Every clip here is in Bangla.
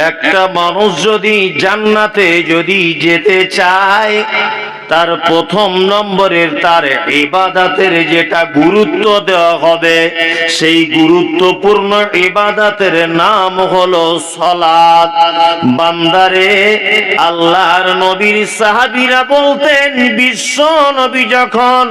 একটা মানুষ যদি জান্নাতে যদি যেতে চায় তার প্রথম নম্বরের তার ইবাদাতের যেটা গুরুত্ব দেওয়া হবে, সেই গুরুত্বপূর্ণ ইবাদাতের নাম হলো সলাদ বান্দারে, আল্লাহর নবীর সাহাবীরা বলতেন, বিশ্ব নবী যখন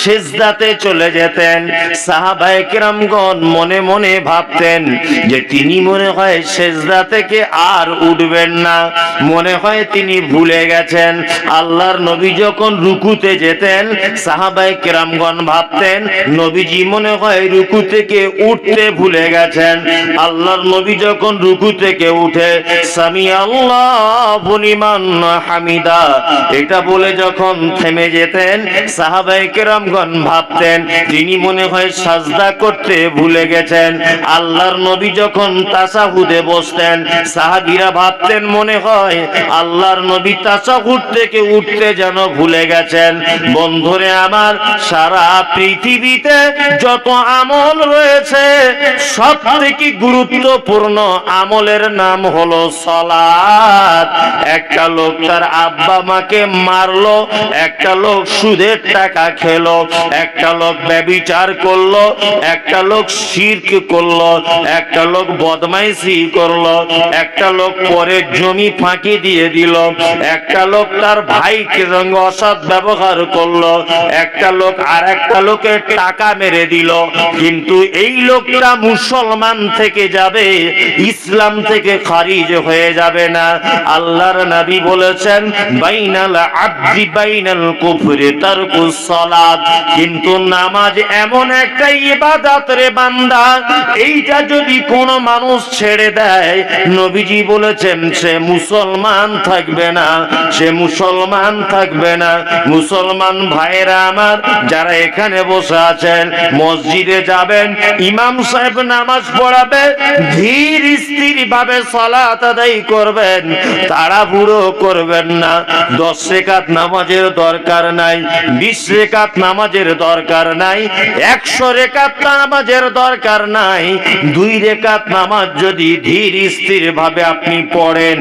সেজদাতে চলে যেতেন, সাহাবায়ে কেরামগণ মনে মনে ভাবতেন যে তিনি মনে হয় সেজদা থেকে আর উঠবেন না। মনে হয় তিনি ভুলে গেছেন। আল্লাহর নবী যখন রুকুতে যেতেন, সাহাবায়ে কেরামগণ ভাবতেন, নবীজি মনে হয় রুকু থেকে উঠতে ভুলে গেছেন। আল্লাহর নবী যখন রুকু থেকে উঠে সামি আল্লাহ হামিদা এটা বলে যখন থেমে যেতেন, সাহাবায়ে কেরামগণ ভাবতেন তিনি মনে হয় সাজদা করতে ভুলে গেছেন। আল্লাহর নবী যখন তাসাহুদে বসতেন, সাহাবীরা ভাবতেন মনে হয় আল্লাহর নবী তাসাহুদ থেকে উঠতে যেন ভুলে গেছেন। বন্ধুরে আমার, সারা পৃথিবীতে যত আমল রয়েছে সব থেকে গুরুত্বপূর্ণ আমলের নাম হলো সলাদ একটা লোক তার আব্বা মাকে মারলো, একটা লোক সুদের টাকা খেলো, একটা লোক ব্যবিচার করল, একটা লোক শির্ক করল, একটা লোক বদমাইশি করল, একটা লোক পরে জমি ফাঁকি দিয়ে দিল, একটা লোক তার ভাইকে সঙ্গে অসৎ ব্যবহার করল। একটা লোক আর একটা লোকের টাকা মেরে দিল। কিন্তু এই লোকটা মুসলমান থেকে যাবে, ইসলাম থেকে খারিজ হয়ে যাবে না। আল্লাহর নবী বলেছেন, বাইনাল আব্দি বাইনাল কুফরি তারকুস সালাত। কিন্তু নামাজ এমন একটা ইবাদত রে বান্দা, এইটা যদি কোন মানুষ ছেড়ে দেয়, নবীজি বলেছেন, সে মুসলমান থাকবে না, সে মুসলমান থাকবে না। মুসলমান ভাইরা আমার, যারা এখানে বসে আছেন, মসজিদে যাবেন, ইমাম সাহেব নামাজ পড়াবে, ধীর স্থির ভাবে সালাত আদায় করবেন, তাড়াহুড়ো করবেন না। দশ রেখাত নামাজের দরকার নাই, বিশ রেখাত নামাজের দরকার নাই, একশো রেখাত নামাজের দরকার নাই, দুই রেখাত নামাজ যদি ধীর স্থির ভাবে আপনি পড়েন,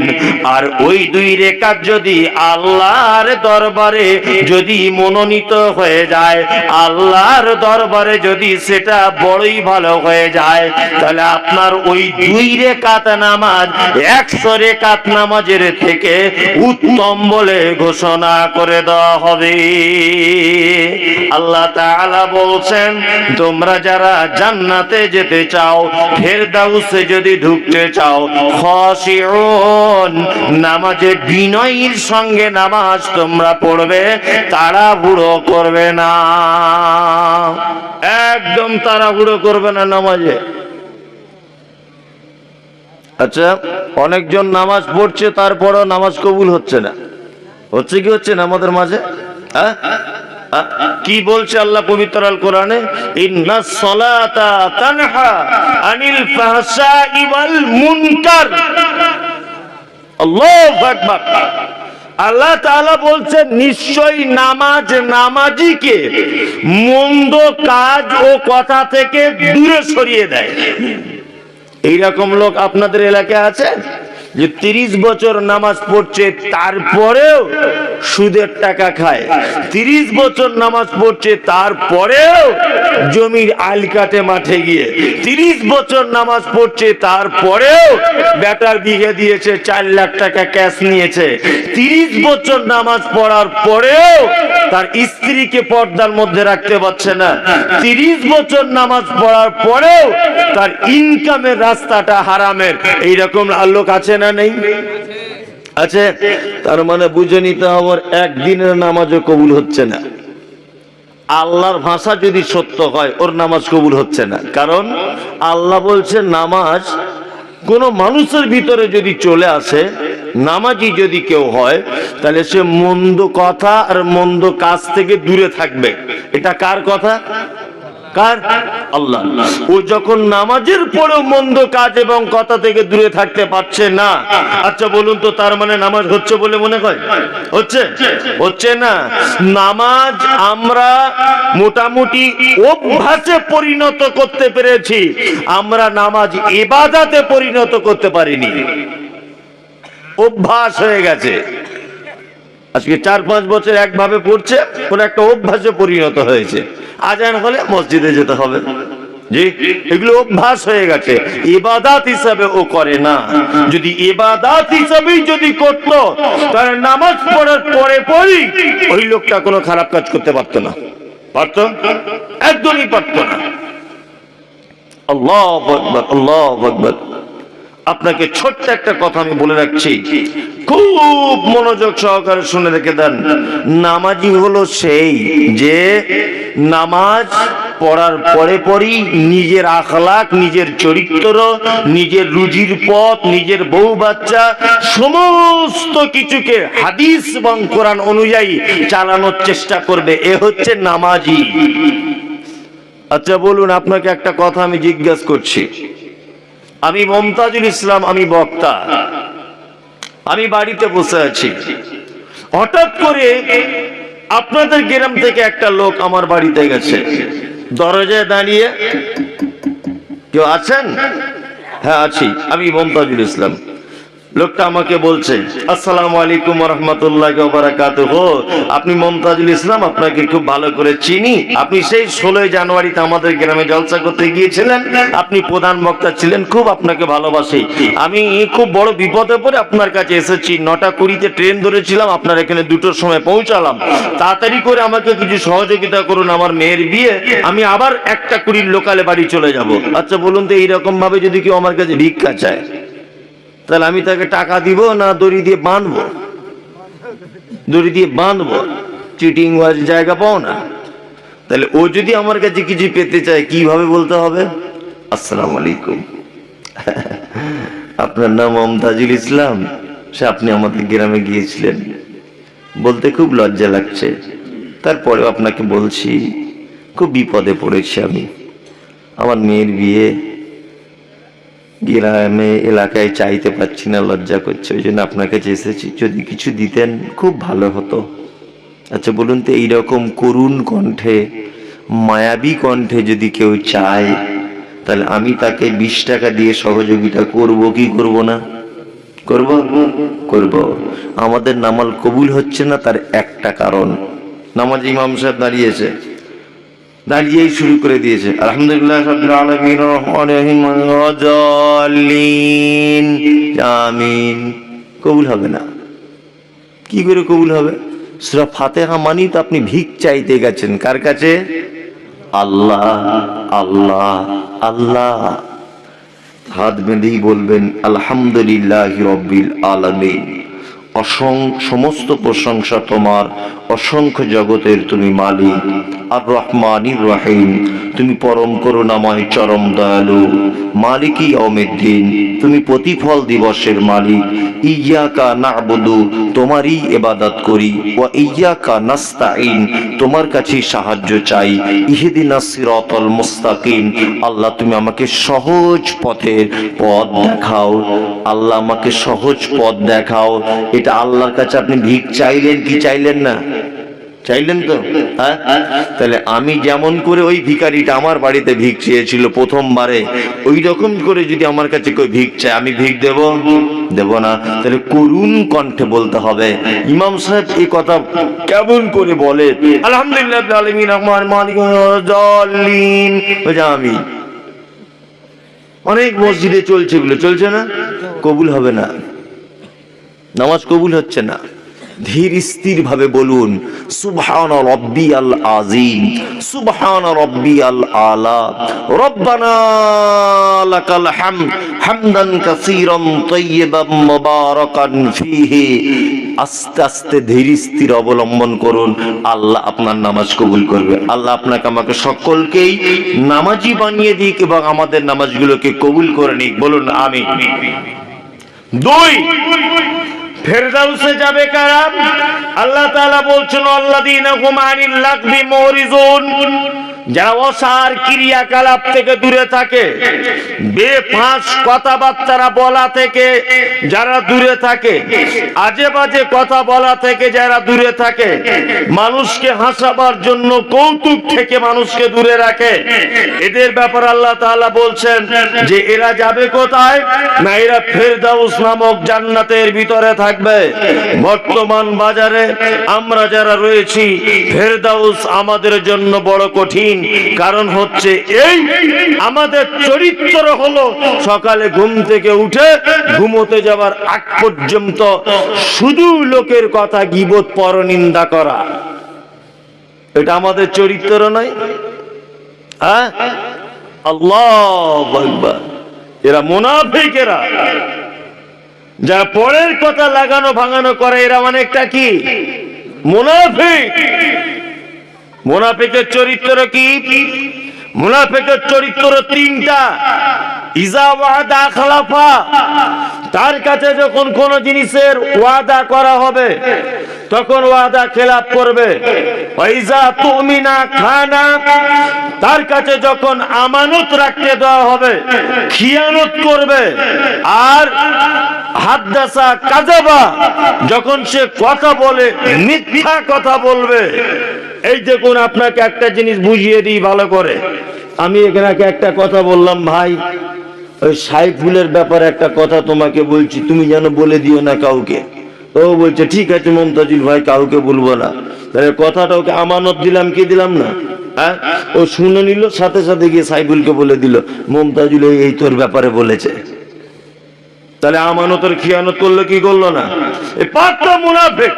আর ওই দুই রেখাত যদি আল্লাহর দরবারে যদি মনোনীত হয়ে যায়, আল্লাহর দরবারে যদি সেটা বড়ই ভালো হয়ে যায়, তাহলে আপনার ওই দুই রেখাত নামাজ, একশো রেখাত নামাজের থেকে উত্তম বলে ঘোষণা করে দেওয়া হবে। আল্লাহ তাআলা বলছেন, তোমরা যারা জান্নাতে যেতে চাও, ফেরদাউসে যদি ঢুকতে চাও খসিউন নামাজে বিনয়ের সঙ্গে নামাজ তোমরা পড়বে তাড়াহুড়ো করবে না। একদম তাড়াহুড়ো করবে না নামাজে। আচ্ছা অনেকজন নামাজ পড়ছে, তারপরও নামাজ কবুল হচ্ছে না। হচ্ছে কি হচ্ছে না আমাদের মাঝে? হ্যাঁ? কি বলছে আল্লাহ পবিত্র আল কোরআনে? ইন্না আল্লাহ তালা বলছেন নিশ্চয় নামাজ নামাজিকে মন্দ কাজ ও কথা থেকে দূরে সরিয়ে দেয়। এইরকম লোক আপনাদের এলাকায় আছে? যে তিরিশ বছর নামাজ পড়ছে, তারপরেও সুদের টাকা খায়। তিরিশ বছর নামাজ পড়ছে, তারপরেও জমির আল কাটে মাঠে গিয়ে। তিরিশ বছর নামাজ পড়ছে, তারপরেও বেটার বিঘে দিয়েছে, চার লাখ টাকা ক্যাশ নিয়েছে। তিরিশ বছর নামাজ পড়ার পরেও তার স্ত্রীকে পর্দার মধ্যে রাখতে পারছে না। তিরিশ বছর নামাজ পড়ার পরেও তার ইনকামের রাস্তাটা হারামের। এইরকম লোক আছে না? নেই? আছে, তার মানে বুঝে নিতে হবে একদিনের নামাজও কবুল হচ্ছে না। আল্লাহর ভাষা যদি সত্য হয়, ওর নামাজ কবুল হচ্ছে না। কারণ আল্লাহ বলছে, নামাজ কোন মানুষের ভিতরে যদি চলে আসে নামাজি যদি কেউ হয়, তাহলে সে মন্দ কথা আর মন্দ কাজ থেকে দূরে থাকবে। এটা কার কথা? কার আল্লাহ। ও যখন নামাজের পরেও মন্দ কাজ এবং কথা থেকে দূরে থাকতে পারছে না আচ্ছা বলুন তো, তার মানে নামাজ হচ্ছে বলে মনে হয়? হচ্ছে? হচ্ছে না। নামাজ আমরা মোটামুটি অভ্যাসে পরিণত করতে পেরেছি, আমরা নামাজ এবাদাতে পরিণত করতে পারিনি। অভ্যাস হয়ে গেছে। আজকে চার পাঁচ বছর একভাবে পড়ছে, কোন একটা অভ্যাসে পরিণত হয়েছে। আজান হলে মসজিদে যেতে হবে। জি? এগুলো অভ্যাস হয়ে গেছে। ইবাদাত হিসাবে ও করে না। যদি ইবাদাত হিসাবেই যদি করত, তাহলে নামাজ পড়ার পরে পরই ওই লোকটা কোনো খারাপ কাজ করতে পারতো না। পারতো? একদমই পারতো না। আল্লাহ আল্লাহ আপনাকে ছোট্ট একটা কথা আমি বলে রাখছি। খুব মনোযোগ সহকারে শুনে রেখে দেন। নামাজি হলো সেই যে নামাজ পড়ার পরে পরই নিজের আখলাক নিজের চরিত্র, নিজের রুজির পথ, নিজের বউ বাচ্চা, সমস্ত কিছুকে হাদিস এবং কোরআন অনুযায়ী চালানোর চেষ্টা করবে। এ হচ্ছে নামাজি। আচ্ছা বলুন, আপনাকে একটা কথা আমি জিজ্ঞাসা করছি। আমি মমতাজুল ইসলাম, আমি বক্তা। আমি বাড়িতে বসে আছি। হঠাৎ করে আপনাদের গ্রাম থেকে একটা লোক আমার বাড়িতে গেছে। দরজায় দাঁড়িয়ে, কেউ আছেন? হ্যাঁ আছি। আমি মমতাজুল ইসলাম। লোকটা আমাকে বলছে, আসসালামু আলাইকুম রহমতুল্লাহ বারাকাতুহু। আপনি মমতাজুল ইসলাম, আপনাকে খুব ভালো করে চিনি। আপনি সেই ষোলোই জানুয়ারিতে আমাদের গ্রামে জলসা করতে গিয়েছিলেন। আপনি প্রধান বক্তা ছিলেন, খুব আপনাকে ভালোবাসি। আমি খুব বড় বিপদে পড়ে আপনার কাছে এসেছি। নটা কুড়িতে ট্রেন ধরেছিলাম, আপনার এখানে দুটোর সময় পৌঁছালাম। তাড়াতাড়ি করে আমাকে কিছু সহযোগিতা করুন, আমার মেয়ের বিয়ে। আমি আবার একটা কুড়ির লোকালে বাড়ি চলে যাব। আচ্ছা বলুন তো এইরকম ভাবে যদি কেউ আমার কাছে ভিক্ষা চায়? তাহলে আমি তাকে টাকা দিব না দড়ি দিয়ে বাঁধবো? দড়ি দিয়ে বাঁধবো? চিটিং হওয়ার জায়গা পাও না। তাহলে ও যদি আমার কাছে কিছু পেতে চায়, কীভাবে বলতে হবে? আসসালামু আলাইকুম। আপনার নাম মমতাজুল ইসলাম। সে আপনি আমাদের গ্রামে গিয়েছিলেন। বলতে খুব লজ্জা লাগছে। তারপরেও আপনাকে বলছি, খুব বিপদে পড়েছি আমি। আমার মেয়ের বিয়ে গ্রামে এলাকায় চাইতে পারছি না, লজ্জা করছে। ওই জন্য আপনার কাছে এসেছি। যদি কিছু দিতেন, খুব ভালো হতো। আচ্ছা বলুন তো, এইরকম করুণ কণ্ঠে, মায়াবী কণ্ঠে যদি কেউ চায়, তাহলে আমি তাকে বিশ টাকা দিয়ে সহযোগিতা করব কি করব না? করব? করব। আমাদের নামাল কবুল হচ্ছে না, তার একটা কারণ। নামাজ ইমাম সাহেব দাঁড়িয়েছে। দাঁড়িয়েই শুরু করে দিয়েছে। আলহামদুলিল্লাহ কবুল হবে না। কি করে কবুল হবে? সূরা ফাতিহা মানি তো আপনি ভিক চাইতে গেছেন। কার কাছে? আল্লাহ আল্লাহ আল্লাহ। হাত বেঁধেই বলবেন, আলহামদুলিল্লাহ রব্বিল আলামিন। অসং, সমস্ত প্রশংসা তোমার অসংখ্য জগতের তুমি মালিক আর রহমানির রহিম। তুমি পরম করুণাময় চরম দয়ালু মালিকই অমিদ্দিন তুমি প্রতিফল দিবসের মালিক। ইয়াকা নাবুদু, তোমারই এবাদত করি। ও ইয়াকা নাস্তাইন তোমার কাছে সাহায্য চাই। ইহেদিনা সিরাতাল মুস্তাকিম। আল্লাহ, তুমি আমাকে সহজ পথের পথ দেখাও। আল্লাহ, আমাকে সহজ পথ দেখাও। এটা আল্লাহর কাছে আপনি ভিক চাইলেন কি চাইলেন না? চাইলেন তো? হ্যাঁ? তাহলে আমি যেমন করে ওই ভিখারিটা আমার বাড়িতে ভিক চেয়েছিল প্রথমবারে ওই রকম করে যদি আমার কাছে কেউ ভিক চায় আমি ভিক দেব? দেব না। তাহলে করুণ কণ্ঠে বলতে হবে। ইমাম সাহেব এই কথা কেমন করে বলে? আলহামদুলিল্লাহ আলমিন রহমান মালিক আমি অনেক মসজিদে চলছে এগুলো। চলছে না? কবুল হবে না। নামাজ কবুল হচ্ছে না। ধীর স্থির ভাবে বলুন, সুবহান রব্বি আল আজিম সুবহান রব্বি আল আলা, রব্বানা লাকাল হামদ, হামদান কাসীরান তাইয়িবান মুবারাকান ফীহি। আস্তে আস্তে ধীর স্থির অবলম্বন করুন। আল্লাহ আপনার নামাজ কবুল করবে। আল্লাহ আপনাকে আমাকে সকলকেই নামাজি বানিয়ে দিক এবং আমাদের নামাজগুলোকে কবুল করে নিক। বলুন আমি দুই ফেরদাউসে যাবে কারা? আল্লাহ তাআলা বলছেন আল্লাযীনা হুম আনিল লাগবি মুরিজুন। যারা অসার ক্রিয়াকলাপ থেকে দূরে থাকে, বেফাঁস কথাবার্তারা বলা থেকে যারা দূরে থাকে আজে বাজে কথা বলা থেকে যারা দূরে থাকে, মানুষকে হাসাবার জন্য কৌতুক থেকে মানুষকে দূরে রাখে। এদের ব্যাপার আল্লাহ তাআলা বলছেন যে, এরা যাবে কোথায়? না, এরা ফেরদাউস নামক জান্নাতের ভিতরে থাকবে। বর্তমান বাজারে আমরা যারা রয়েছি, ফেরদাউস আমাদের জন্য বড় কঠিন। কারণ হচ্ছে এই আমাদের চরিত্র হলো সকালে ঘুম থেকে উঠে ঘুমোতে যাবার আগ পর্যন্ত শুধু লোকের কথা গিবত পরনিন্দা করা। এটা আমাদের চরিত্র নয়। হ্যাঁ? আল্লাহ। এরা মুনাফিকেরা। যারা পরের কথা লাগানো ভাঙানো করে, এরা অনেকটা কি? মুনাফিক। মুনাফিকের চরিত্র কি? মুনাফিকের চরিত্র তিনটা। ইজা ওয়াদা খালাফা। তার কাছে যখন কোন জিনিসের ওয়াদা করা হবে, তখন ওয়াদা খেলাপ করবে। তার কাছে যখন আমানত রাখতে দেওয়া হবে, খিয়ানত করবে। আর হাদ্দাসা কাজাবা, যখন সে কথা বলে, মিথ্যা কথা বলবে। এই দেখুন, আপনাকে একটা জিনিস বুঝিয়ে দিই ভালো করে। আমি এখানে একটা কথা বললাম, ভাই। ওই সাইফুলের ব্যাপারে একটা কথা তোমাকে বলছি, তুমি যেন বলে দিও না কাউকে। ও বলছে, ঠিক আছে মমতাজুল ভাই, কাউকে বলব না। তাহলে কথাটা ওকে আমানত দিলাম, কি দিলাম না? হ্যাঁ? ও শুনে নিল, সাথে সাথে গিয়ে সাইফুলকে বলে দিল, মমতাজুল এই- এই তোর ব্যাপারে বলেছে। তাহলে আমানতের খিয়ানত করল কি করল না? এই পাঁচটা মুনাফিক।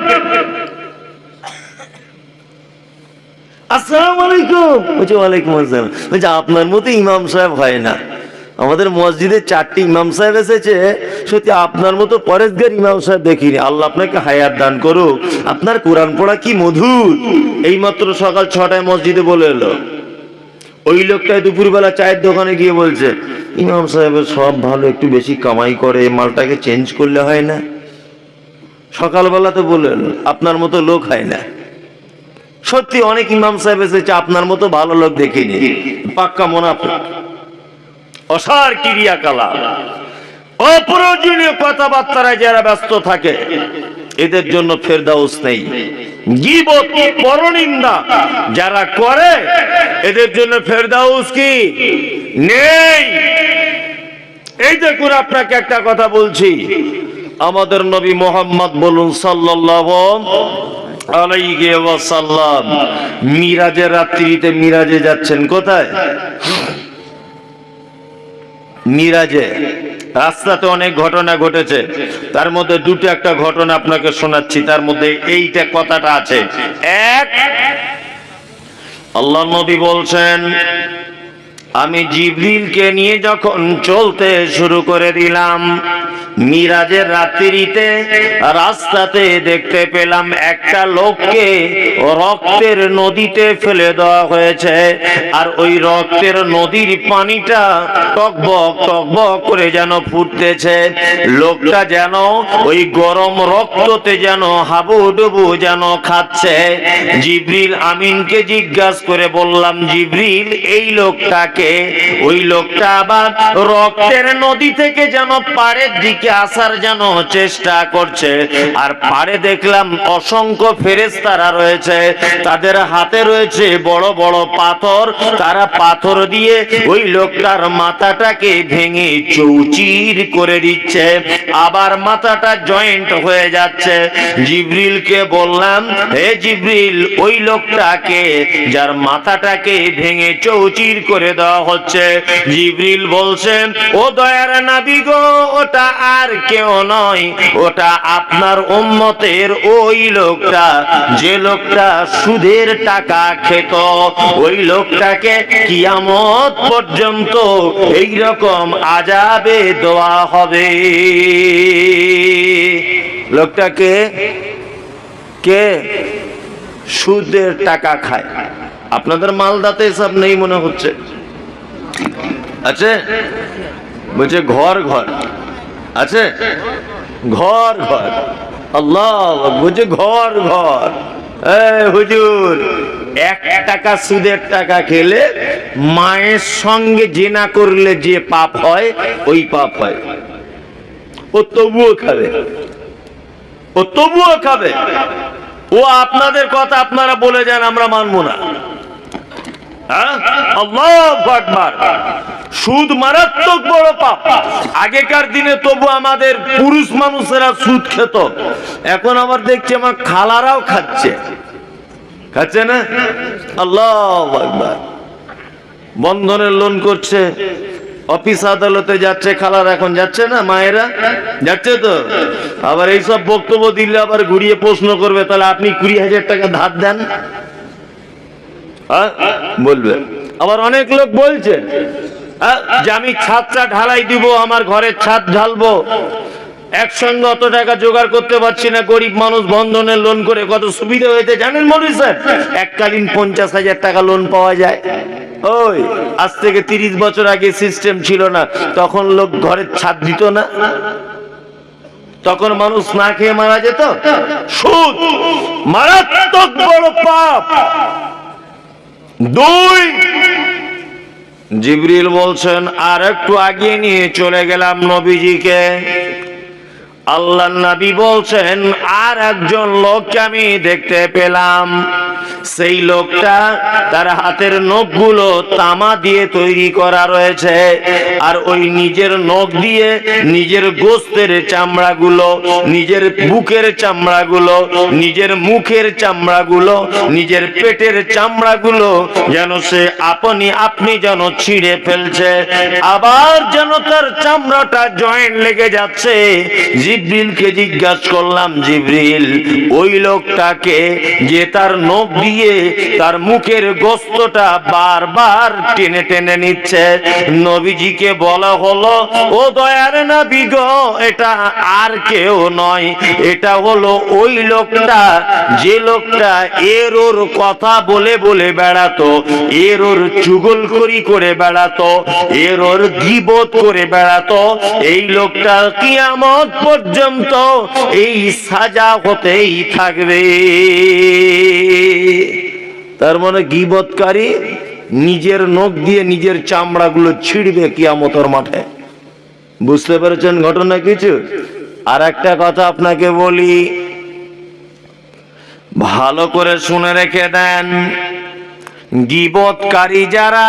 আপনার মতো ইমাম সাহেব হয় না। আমাদের মসজিদে চারটি ইমাম সাহেব এসেছে। সত্যি আপনার মতো পরেশগার ইমাম সাহেব দেখিনি। আল্লাহ আপনাকে হায়াত দান করুক। আপনার কোরআন পড়া কি মধুর। এইমাত্র সকাল ছটায় মসজিদে বলে এলো। ওই লোকটাই দুপুরবেলা চায়ের দোকানে গিয়ে বলছে, ইমাম সাহেবের সব ভালো, একটু বেশি কামাই করে, মালটাকে চেঞ্জ করলে হয় না? সকালবেলা তো বললেন আপনার মতো লোক হয় না। সত্যি অনেক ইমাম সাহেব এসেছে, আপনার মতো ভালো লোক দেখিনি। পাক্কা মোনাফে অসার ক্রিয়াকলাপ। অপ্রয়োজনীয় কথাবার্তায় যারা ব্যস্ত থাকে, এদের জন্য ফেরদাউস নেই। পরনিন্দা যারা করে, এদের জন্য ফেরদাউস কি নেই? এই দেখুন আপনাকে একটা কথা বলছি। আমাদের নবী মোহাম্মদ বলুন সাল্লাল্লাহু আলাইহি মিরাজের রাত্রিতে মিরাজে যাচ্ছেন কোথায়? মিরাজে। রাস্তাতে অনেক ঘটনা ঘটেছে। তার মধ্যে দুটো একটা ঘটনা আপনাকে শোনাচ্ছি। তার মধ্যে এইটা কথাটা আছে। এক, আল্লাহ নবী বলছেন আমি জিবরিলকে নিয়ে যখন চলতে শুরু করে দিলাম, মিরাজের রাত্রিতে রাস্তাতে দেখতে পেলাম একটা লোককে রক্তের নদীতে ফেলে দেওয়া হয়েছে, আর ওই রক্তের নদীর পানিটা টকবক টকবক করে যেন ফুটতেছে। লোকটা যেন ওই গরম রক্ততে যেন হাবুডুবু যেন খাচ্ছে। জিবরিল আমিনকে জিজ্ঞাসা করে বললাম, জিবরিল, এই লোকটাকে ওই লোকটা আবার রক্তের নদী থেকে যেন পাড়ের দিকে আসার যেন চেষ্টা করছে। আর পাড়ে দেখলাম অসংখ্য ফেরেশতারা রয়েছে। তাদের হাতে রয়েছে বড় বড় পাথর। তারা পাথর দিয়ে ওই লোকটার মাথাটাকে ভেঙে চৌচির করে দিচ্ছে। আবার মাথাটা জয়েন্ট হয়ে যাচ্ছে। জিব্রিলকে বললাম, হে জিব্রিল, ওই লোকটাকে যার মাথাটাকে ভেঙে চৌচির করে দেওয়া হচ্ছে। জিব্রিল বলছেন, ও দয়ার নাবি গো, ওটা আর কেউ নয়। ওটা আপনার উম্মতের ওই লোকটা। যে লোকটা সুদের টাকা খেত, ওই লোকটাকে কিয়ামত পর্যন্ত এই রকম আজাবে দেওয়া হবে। লোকটাকে কে? সুদের টাকা খায়। আপনাদের মালদাতে সব নেই মনে হচ্ছে। আছে? বলছে ঘর ঘর। আছে? ঘর ঘর। আল্লাহ, বলছে ঘর ঘর। হুজুর, এক টাকা সুদের টাকা খেলে মায়ের সঙ্গে জেনা করলে যে পাপ হয়, ওই পাপ হয়। ও তবুও খাবে। ও তবুও খাবে। ও আপনাদের কথা আপনারা বলে যান, আমরা মানবো না। সুদ মারাত্মক বড় পাপ। আগেকার দিনে তবু আমাদের পুরুষ মানুষেরা সুদ খেত। এখন দেখছি আমার খালারাও খাচ্ছে। খাচ্ছে না? আল্লাহ বন্ধনের লোন করছে, অফিস আদালতে যাচ্ছে, খালার এখন যাচ্ছে না, মায়েরা? যাচ্ছে তো? আবার এইসব বক্তব্য দিলে আবার ঘুরিয়ে প্রশ্ন করবে, তাহলে আপনি কুড়ি হাজার টাকা ধার দেন? হ্যাঁ? বলবে। আবার অনেক লোক বলছে হ্যাঁ, যে আমি ছাদটা ঢালাই দিব আমার ঘরের ছাদ ঢালবো। একসঙ্গে অত টাকা জোগাড় করতে পারছি না গরিব মানুষ বন্ধনের লোন করে কত সুবিধা হয়েছে জানেন মনে স্যার? এককালীন পঞ্চাশ হাজার টাকা লোন পাওয়া যায়। ওই আজ থেকে তিরিশ বছর আগে সিস্টেম ছিল না তখন লোক ঘরের ছাদ দিত না। তখন মানুষ না খেয়ে মারা যেত। সুদ মারাত্মক বড় পাপ। দুই। জিবরিল বলছেন আর একটু আগিয়ে নিয়ে চলে গেলাম নবীজিকে। আল্লাহ নবী বলছেন আর একজন লোককে আমি দেখতে পেলাম। সেই লোকটা তার হাতের নখগুলো তামা দিয়ে তৈরি করা রয়েছে আর ওই নিজের নখ দিয়ে নিজের গোস্তের চামড়াগুলো, নিজের বুকের চামড়াগুলো, নিজের মুখের চামড়াগুলো, নিজের পেটের চামড়াগুলো যেন সে আপনি আপনি যেন ছিঁড়ে ফেলছে। আবার যেন তার চামড়াটা জয়েন্ট লেগে যাচ্ছে। জিব্রিলকে জিজ্ঞাসা করলাম, জিব্রিল, ওই লোকটাকে যে তার নখ দিয়ে তার মুখের গোস্তটা বারবার টেনে টেনে নিচ্ছে, নবীজিকে বলা হলো, ও দয়ার নবী গো, এটা আর কেউ নয়, এটা হলো ওই লোকটা, যে লোকটা এর ওর কথা বলে বলে বেড়াতো এর ওর চুগল করি করে বেড়াতো এর ওর গিবত করে বেড়াতো, এই লোকটা কিয়ামত পর্যন্ত এই সাজা হতেই থাকবে। তার মানে গিবতকারী নিজের নখ দিয়ে নিজের চামড়াগুলো ছিঁড়বে কিয়ামতর মাঠে। বুঝতে পেরেছেন ঘটনা কিছু? আর একটা কথা আপনাকে বলি, ভালো করে শুনে রেখে দেন। গিবতকারী যারা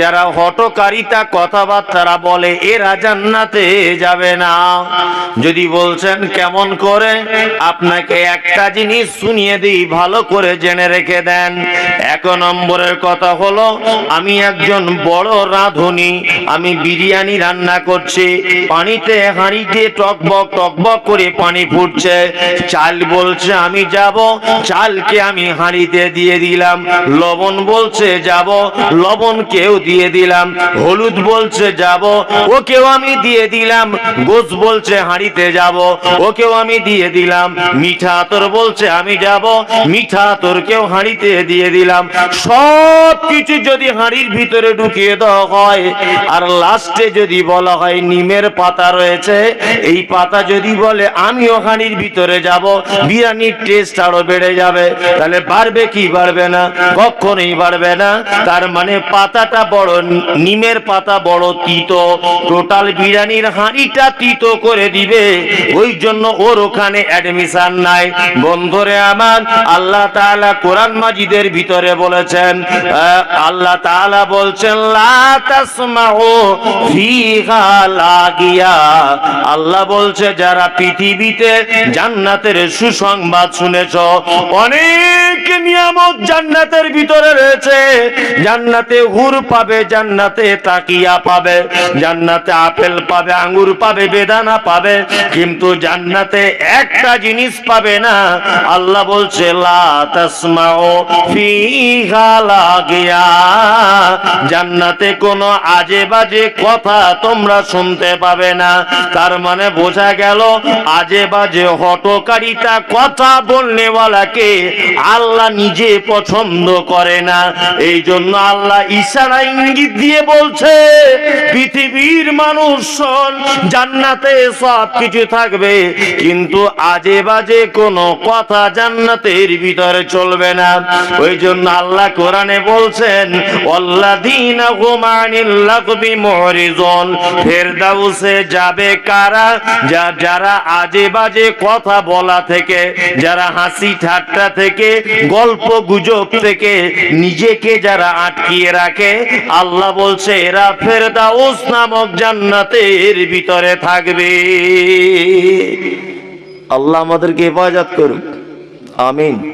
যারা হটকারিতা কথাবার্তারা বলে, এরা জান্নাতে যাবে না। যদি বলছেন কেমন করে, আপনাকে একটা জিনিস শুনিয়ে দিই, ভালো করে জেনে রেখে দেন। এক নম্বরের কথা হলো, আমি একজন বড় রাঁধুনি, আমি বিরিয়ানি রান্না করছি, পানিতে হাঁড়িতে টকবক টকবক করে পানি ফুটছে। চাল বলছে, আমি যাব, চালকে আমি হাঁড়িতে দিয়ে দিলাম, লবণ বলছে যাব, লবণ কেউ দিয়ে দিলাম, হলুদ বলছে যাব, ওকেও আমি দিয়ে দিলাম, গোস বলছে হাঁড়িতে যাব, ওকেও আমি দিয়ে দিলাম, মিঠা আতর বলছে আমি যাব, মিঠা আতরকেও হাঁড়িতে দিয়ে দিলাম। সব কিছু যদি হাঁড়ির ভিতরে ঢুকিয়ে দেওয়া হয়, আর লাস্টে যদি বলা হয় নিমের পাতা রয়েছে, এই পাতা যদি বলে আমিও হাঁড়ির ভিতরে যাব, বিরিয়ানির টেস্ট আরও বেড়ে যাবে, তাহলে বাড়বে কি বাড়বে না? কখনোই বাড়বে না। তার মানে পাতাটা বড়, নিমের পাতা বড় তিতো। টোটাল বিরিয়ানির হাঁড়িটা তিতো করে দিবে। ওই জন্য ওর ওখানে অ্যাডমিশন নাই। বন্ধুরে আমার, আল্লাহ তাআলা কোরআন মাজিদের ভিতরে বলেছেন আল্লাহ তাআলা বলছেন, লা তাসমাউ ফিহা লাগিয়া। আল্লাহ বলছে, যারা পৃথিবীতে জান্নাতের সুসংবাদ শুনেছ, অনেক নিয়ামত জান্নাতের ভিতরে রয়েছে। জান্নাতে হুর পাবে, জান্নাতে তাকিয়া পাবে। জান্নাতে আপেল পাবে, আঙ্গুর পাবে, বেদানা পাবে। কিন্তু জান্নাতে একটা জিনিস পাবে না। আল্লাহ বলছে জান্নাতে কোনো আজে বাজে কথা তোমরা শুনতে পাবে না। তার মানে বোঝা গেল আজে বাজে হটকারিতা কথা বলনেওয়ালাকে আল্লাহ নিজে পছন্দ করে না। এই জন্য আল্লাহ ইশারা ইঙ্গিত দিয়ে বলছে, পৃথিবীর মানুষ জান্নাতে সব কিছু থাকবে, কিন্তু আজে বাজে কোনো কথা জান্নাতের ভিতরে চলবে না। ওই জন্য আল্লাহ কোরআনে বলছেন অল্লাদিনা ফেরদাউসে যাবে কারা? যা, যারা আজে বাজে কথা বলা থেকে, যারা হাসি ঠাট্টা থেকে গল্প গুজব থেকে নিজেকে যারা আটকিয়ে রাখে, আল্লাহ বলছে, এরা ফেরদা ফেরদাউস নামক জান্নাতের ভিতরে থাকবে। আল্লাহ আমাদেরকে হেফাজত করুক। আমিন।